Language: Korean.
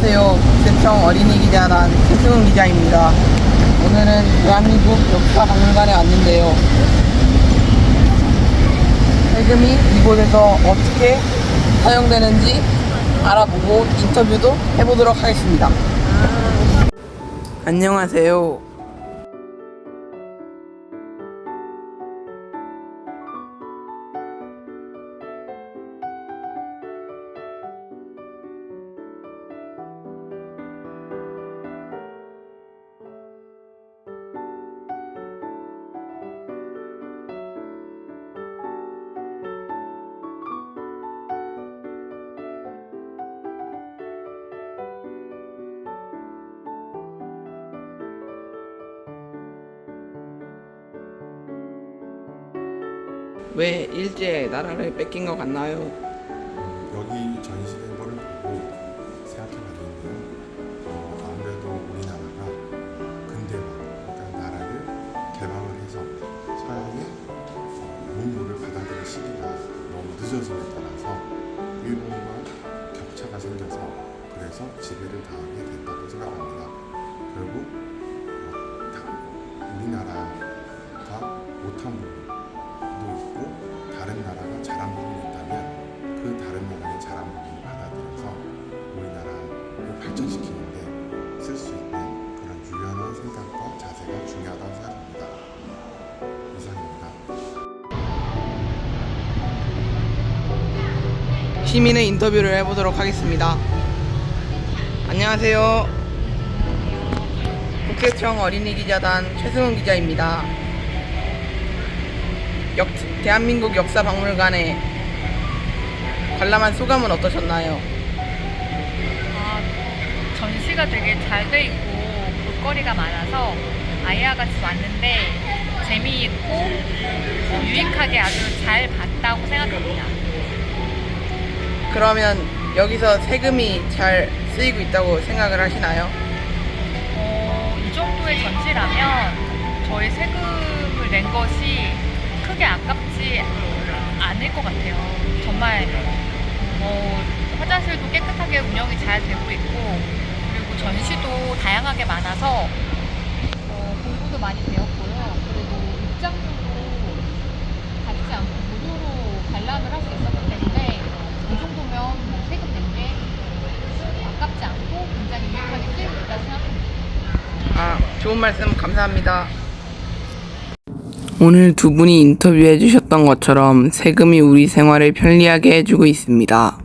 안녕하세요. 국세청 어린이 기자단 최승훈 기자입니다. 오늘은 대한민국 역사 박물관에 왔는데요. 세금이 이곳에서 어떻게 사용되는지 알아보고 인터뷰도 해보도록 하겠습니다. 안녕하세요. 왜 일제 나라를 뺏긴 것 같나요? 여기 전시된 거를 보고 생각해봤는데요. 어, 아무래도 우리나라가 근대화, 그러니까 나라를 개방을 해서 서양의 어, 문물을 받아들일 시기가 너무 늦어짐에 따라서 일본과 격차가 생겨서 그래서 지배를 당하게 된다고 생각합니다. 결국 어, 다- 우리나라가 못한 부분 발전시키는데 쓸 수 있는 그런 유연한 생각과 자세가 중요하다고 생각합니다. 이상입니다. 시민의 인터뷰를 해보도록 하겠습니다. 안녕하세요. 국세청 어린이 기자단 최승훈 기자입니다. 역, 대한민국 역사박물관에 관람한 소감은 어떠셨나요? 아, 전시가 되게 잘 돼 있고 볼거리가 많아서 아이와 같이 왔는데 재미있고 어, 유익하게 아주 잘 봤다고 생각합니다. 그러면 여기서 세금이 잘 쓰이고 있다고 생각을 하시나요? 어, 이 정도의 전시라면 저희 세금을 낸 것이 크게 아깝지 않을 것 같아요. 정말 어, 화장실도 깨끗하게 운영이 잘 되고 있고 전시도 다양하게 많아서 어, 공부도 많이 되었고요. 그리고 입장료도 받지 않고 무료로 관람을 할 수 있었기 때문에 이 정도면 뭐 세금 낸 게 아깝지 않고 굉장히 유익하게 쓰이고 있다고 생각합니다. 아, 좋은 말씀 감사합니다. 오늘 두 분이 인터뷰해 주셨던 것처럼 세금이 우리 생활을 편리하게 해주고 있습니다.